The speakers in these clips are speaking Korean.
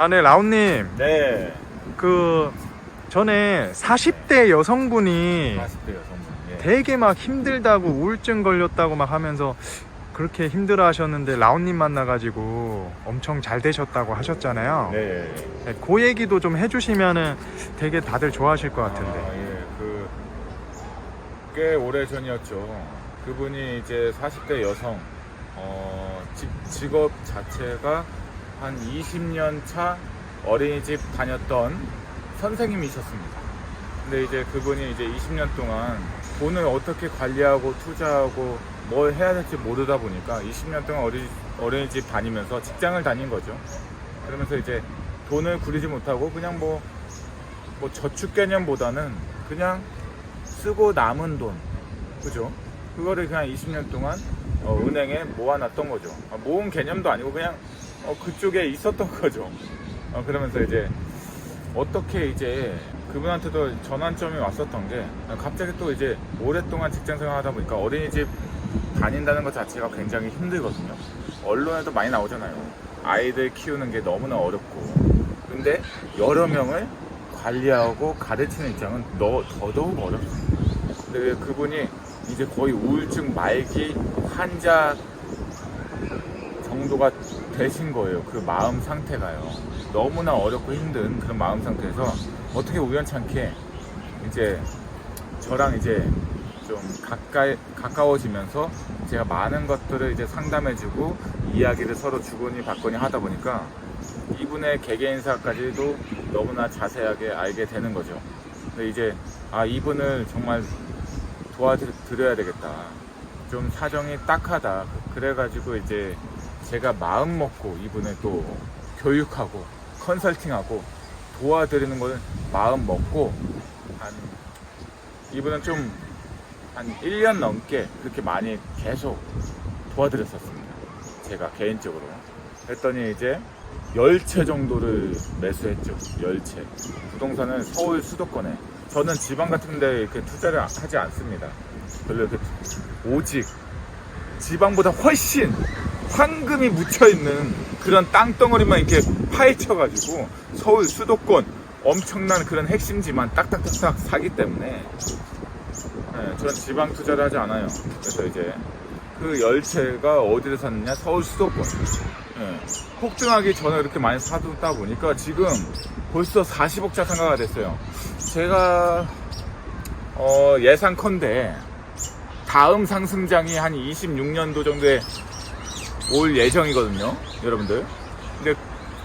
아, 네, 라온님. 네. 그, 전에 40대 여성분이 40대 여성분. 예. 되게 막 힘들다고 우울증 걸렸다고 막 하면서 그렇게 힘들어 하셨는데 라온님 만나가지고 엄청 잘 되셨다고 하셨잖아요. 네. 네, 그 얘기도 좀 해주시면은 되게 다들 좋아하실 것 아, 같은데. 예. 그, 꽤 오래 전이었죠. 그분이 이제 40대 여성, 어, 직, 직업 자체가 한 20년 차 어린이집 다녔던 선생님이셨습니다. 근데 이제 그분이 이제 20년 동안 돈을 어떻게 관리하고 투자하고 뭘 해야 될지 모르다 보니까 20년 동안 어린, 어린이집 다니면서 직장을 다닌 거죠. 그러면서 이제 돈을 구리지 못하고 그냥 뭐, 뭐 저축 개념보다는 그냥 쓰고 남은 돈, 그죠? 그거를 그냥 20년 동안 어, 은행에 모아놨던 거죠. 아, 모은 개념도 아니고 그냥 어, 그쪽에 있었던 거죠. 어, 그러면서 이제 어떻게 이제 그분한테도 전환점이 왔었던 게 갑자기 또 이제 오랫동안 직장 생활하다 보니까 어린이집 다닌다는 것 자체가 굉장히 힘들거든요. 언론에도 많이 나오잖아요. 아이들 키우는 게 너무나 어렵고. 근데 여러 명을 관리하고 가르치는 입장은 너, 더더욱 어렵습니다. 근데 그분이 이제 거의 우울증 말기 환자 정도가 되신 거예요. 그 마음 상태가요. 너무나 어렵고 힘든 그런 마음 상태에서 어떻게 우연찮게 이제 저랑 이제 좀 가까이 가까워지면서 제가 많은 것들을 이제 상담해주고 이야기를 서로 주거니 받거니 하다 보니까 이분의 개개인사까지도 너무나 자세하게 알게 되는 거죠. 근데 이제 아 이분을 정말 도와드려야 되겠다. 좀 사정이 딱하다. 그래가지고 이제 제가 마음 먹고 이분을 또 교육하고 컨설팅하고 도와드리는 거는 마음 먹고 한 이분은 좀 한 1년 넘게 그렇게 많이 계속 도와드렸었습니다. 제가 개인적으로. 했더니 이제 10채 정도를 매수했죠. 10채. 부동산은 서울 수도권에. 저는 지방 같은 데 이렇게 투자를 하지 않습니다. 별로 이렇게 오직 지방보다 훨씬 황금이 묻혀있는 그런 땅덩어리만 이렇게 파헤쳐가지고 서울 수도권 엄청난 그런 핵심지만 딱딱딱딱 사기 때문에 네, 저는 지방 투자를 하지 않아요. 그래서 이제 그 열채가 어디를 샀느냐? 서울 수도권. 네, 폭등하기 전에 이렇게 많이 사두다 보니까 지금 벌써 40억 자산가가 됐어요. 제가 어, 예상컨대 다음 상승장이 한 26년도 정도에 올 예정이거든요, 여러분들. 근데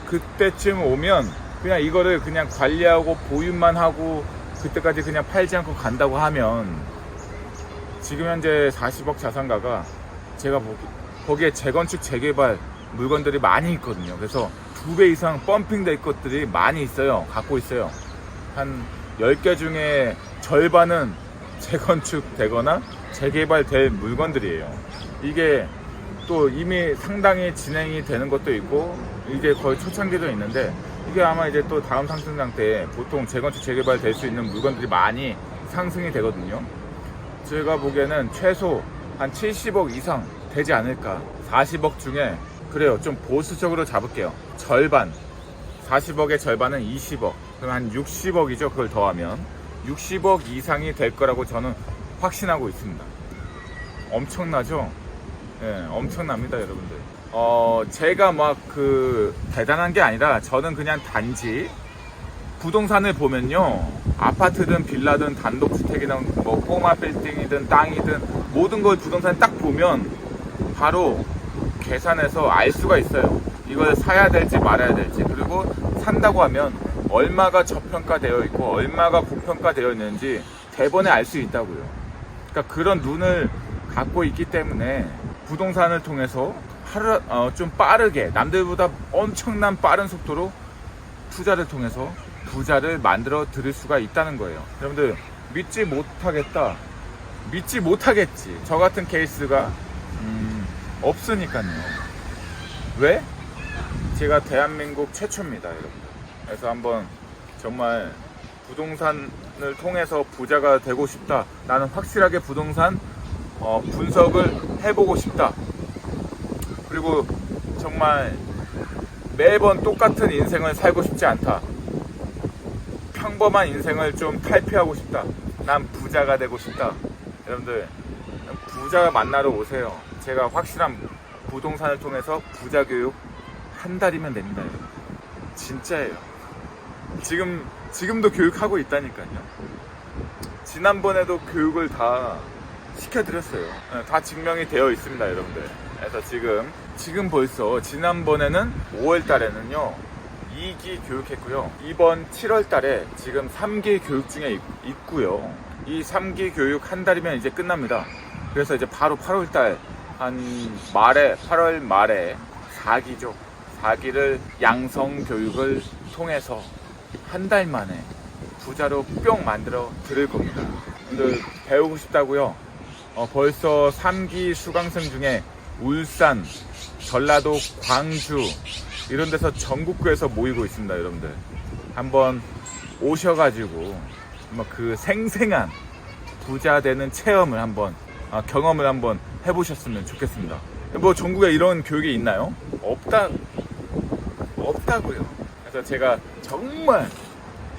그때쯤 오면 그냥 이거를 그냥 관리하고 보유만 하고 그때까지 그냥 팔지 않고 간다고 하면 지금 현재 40억 자산가가 제가 보기 거기에 재건축 재개발 물건들이 많이 있거든요. 그래서 두 배 이상 펌핑될 것들이 많이 있어요. 갖고 있어요. 한 10개 중에 절반은 재건축 되거나 재개발될 물건들이에요. 이게 또 이미 상당히 진행이 되는 것도 있고 이게 거의 초창기도 있는데 이게 아마 이제 또 다음 상승장 때 보통 재건축 재개발 될 수 있는 물건들이 많이 상승이 되거든요. 제가 보기에는 최소 한 70억 이상 되지 않을까. 40억 중에 그래요. 좀 보수적으로 잡을게요. 절반. 40억의 절반은 20억. 그럼 한 60억이죠. 그걸 더하면 60억 이상이 될 거라고 저는 확신하고 있습니다. 엄청나죠? 예, 엄청납니다, 여러분들. 어, 제가 막 그 대단한 게 아니라 저는 그냥 단지 부동산을 보면요. 아파트든 빌라든 단독주택이든 뭐 꼬마 빌딩이든 땅이든 모든 걸 부동산에 딱 보면 바로 계산해서 알 수가 있어요. 이걸 사야 될지 말아야 될지. 그리고 산다고 하면 얼마가 저평가되어 있고 얼마가 고평가되어 있는지 대번에 알 수 있다고요. 그러니까 그런 눈을 갖고 있기 때문에 부동산을 통해서 하루, 어, 좀 빠르게 남들보다 엄청난 빠른 속도로 투자를 통해서 부자를 만들어 드릴 수가 있다는 거예요. 여러분들 믿지 못하겠다. 믿지 못하겠지. 저 같은 케이스가 음, 없으니까요. 왜? 제가 대한민국 최초입니다, 여러분들. 그래서 한번 정말 부동산을 통해서 부자가 되고 싶다. 나는 확실하게 부동산 어, 분석을 해보고 싶다. 그리고 정말 매번 똑같은 인생을 살고 싶지 않다. 평범한 인생을 좀 탈피하고 싶다. 난 부자가 되고 싶다. 여러분들 부자 만나러 오세요. 제가 확실한 부동산을 통해서 부자 교육 한 달이면 됩니다. 진짜예요. 지금 지금도 교육하고 있다니까요. 지난번에도 교육을 다 시켜드렸어요. 네, 다 증명이 되어 있습니다, 여러분들. 그래서 지금 지금 벌써 지난번에는 5월 달에는요 2기 교육했고요. 이번 7월 달에 지금 3기 교육 중에 있, 있고요. 이 3기 교육 한 달이면 이제 끝납니다. 그래서 이제 바로 8월 달 한 말에 8월 말에 4기죠. 4기를 양성 교육을 통해서 한 달 만에 부자로 뿅 만들어 드릴 겁니다. 근데 배우고 싶다고요? 어, 벌써 3기 수강생 중에 울산, 전라도, 광주 이런 데서 전국구에서 모이고 있습니다, 여러분들. 한번 오셔가지고 그 생생한 부자 되는 체험을 한번 아, 경험을 한번 해보셨으면 좋겠습니다. 뭐 전국에 이런 교육이 있나요? 없다 없다고요. 그래서 제가 정말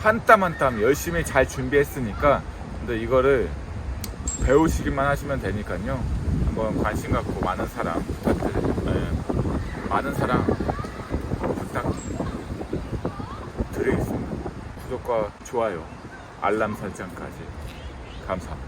한 땀 한 땀 열심히 잘 준비했으니까 근데 이거를 배우시기만 하시면 되니까요. 한번 관심 갖고 많은 사랑 부탁드려요. 네. 많은 사랑 부탁드리겠습니다. 구독과 좋아요, 알람 설정까지 감사합니다.